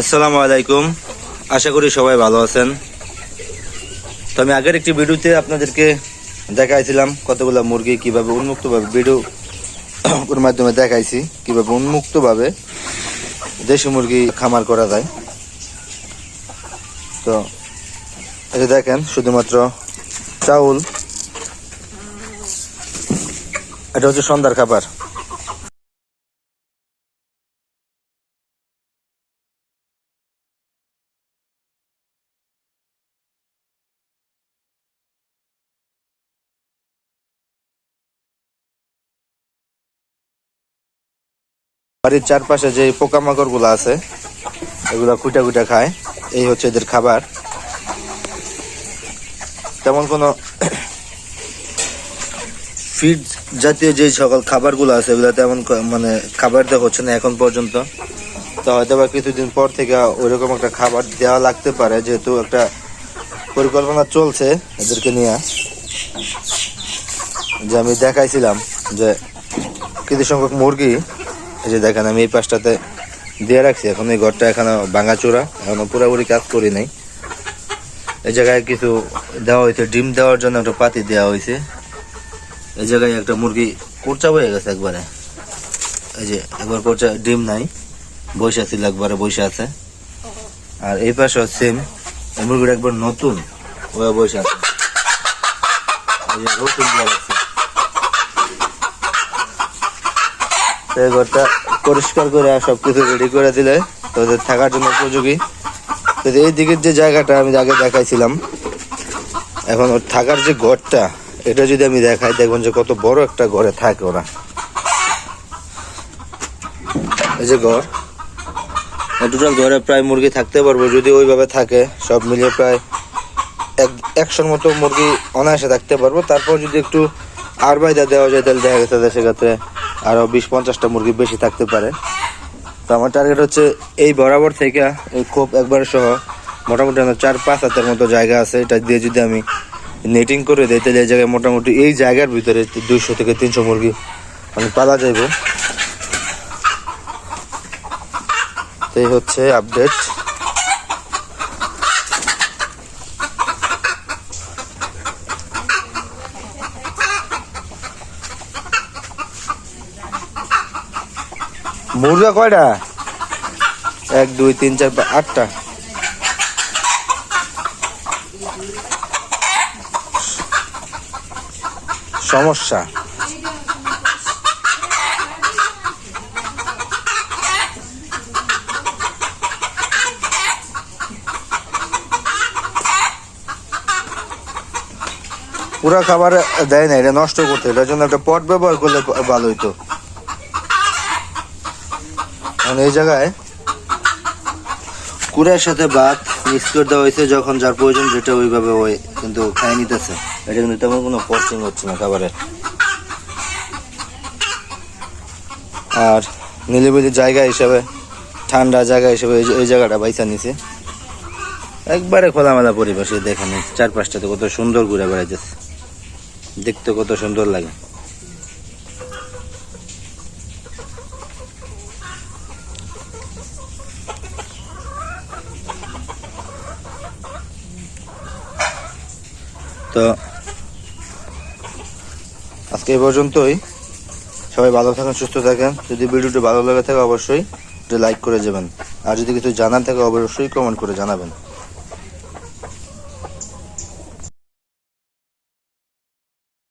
আসসালামু আলাইকুম। আশা করি সবাই ভালো আছেন। তো আমি আগের একটি ভিডিওতে আপনাদেরকে দেখাইছিলাম কতগুলো মুরগি কীভাবে উন্মুক্তভাবে ভিডিও ওর মাধ্যমে দেখাইছি, কীভাবে উন্মুক্তভাবে দেশি মুরগি খামার করা যায়। তো এটা দেখেন, শুধুমাত্র চাউল। এটা হচ্ছে সন্ধ্যার খাবার। বাড়ির চারপাশে যে পোকামাকড়গুলো আছে, এগুলা কুটা কুটা খায়। এই হচ্ছে এদের খাবার। তেমন কোনো ফিড জাতীয় যে সকল খাবারগুলো আছে, এগুলো তেমন মানে খাবার দেওয়া হচ্ছে না এখন পর্যন্ত। তো হয়তো বা কিছুদিন পর থেকে ওইরকম একটা খাবার দেওয়া লাগতে পারে, যেহেতু একটা পরিকল্পনা চলছে এদেরকে নিয়ে। যে আমি দেখাইছিলাম যে কিছু সংখ্যক মুরগি এই যে দেখেন, আমি এই পাশটাতে দিয়ে রাখছি। এখন এই ঘরটা এখনও ভাঙাচোরা। এখনও পুরোপুরি কাজ করি নাই। এই জায়গায় কিছু দেওয়া হয়েছে। ডিম দেওয়ার জন্য একটা পাতি দেওয়া হয়েছে। এই জায়গায় একটা মুরগি কোরচা হয়ে গেছে একবারে। এই যে, একবার কোরচা, ডিম নাই। বসে আছিল একবারে বসে আছে। আর এই পাশে সেম এই মুরগিটা একবার নতুন ওয়া বসে আছে। নতুন দেওয়া রাখছে। তো এই ঘরটা পরিষ্কার করে আর সবকিছু রেডি করে দিলে তো ওদের থাকার জন্য উপযোগী। তো এই দিকের যে জায়গাটা আমি আগে দেখাইছিলাম, এখন ওর থাকার যে ঘরটা, এটা যদি আমি দেখাই, দেখবেন যে কত বড় একটা ঘরে থাকে ওরা। এই যে ঘর টোটাল ঘরে প্রায় মুরগি থাকতে পারব, যদি ওইভাবে থাকে, সব মিলিয়ে প্রায় এক, একশোর মতো মুরগি অনায়াসে থাকতে পারব। তারপর যদি একটু আর বাইদা দেওয়া যায়, তাহলে দেখা গেছে সেক্ষেত্রে আরও বিশ পঞ্চাশটা মুরগি বেশি থাকতে পারে। তো আমার টার্গেট হচ্ছে এই বরাবর থেকে এই খোপ একবারে সহ মোটামুটি আমার চার পাঁচ হাতের মতো জায়গা আছে। এটা দিয়ে যদি আমি নেটিং করে দিই, তাহলে এই জায়গায় মোটামুটি এই জায়গার ভিতরে দুইশো থেকে তিনশো মুরগি আমি পালা যাইব। তো এই হচ্ছে আপডেট মুরগা কয়টা? এক, দুই, তিন, চার আটটা। সমস্যা। পুরা খাবার দেয় না, এটা নষ্ট করতে এটার জন্য একটা পট ব্যবহার করলে ভালো হইতো। এখন এই জায়গায় কুড়ার সাথে ভাত মিক্স করে দেওয়া হয়েছে যখন যার প্রয়োজন যেটা ওইভাবে ওই কিন্তু খাই নিতেছে। এটা কিন্তু তেমন কোনো কস্টিং হচ্ছে না খাবারের আর নিলিবিলি জায়গা হিসাবে, ঠান্ডা জায়গা হিসেবে এই- জায়গাটা বাইসা নিছে। একবারে খোলামেলা পরিবেশ দেখেন চারপাশটাতে কত সুন্দর ঘুরে বেড়াইতেছে। দেখতে কত সুন্দর লাগে। তো আজকে এই পর্যন্তই। সবাই ভালো থাকেন, সুস্থ থাকেন। যদি ভিডিওটি ভালো লাগে থাকে, অবশ্যই লাইক করে যাবেন আর যদি কিছু জানার থাকে, অবশ্যই কমেন্ট করে জানাবেন।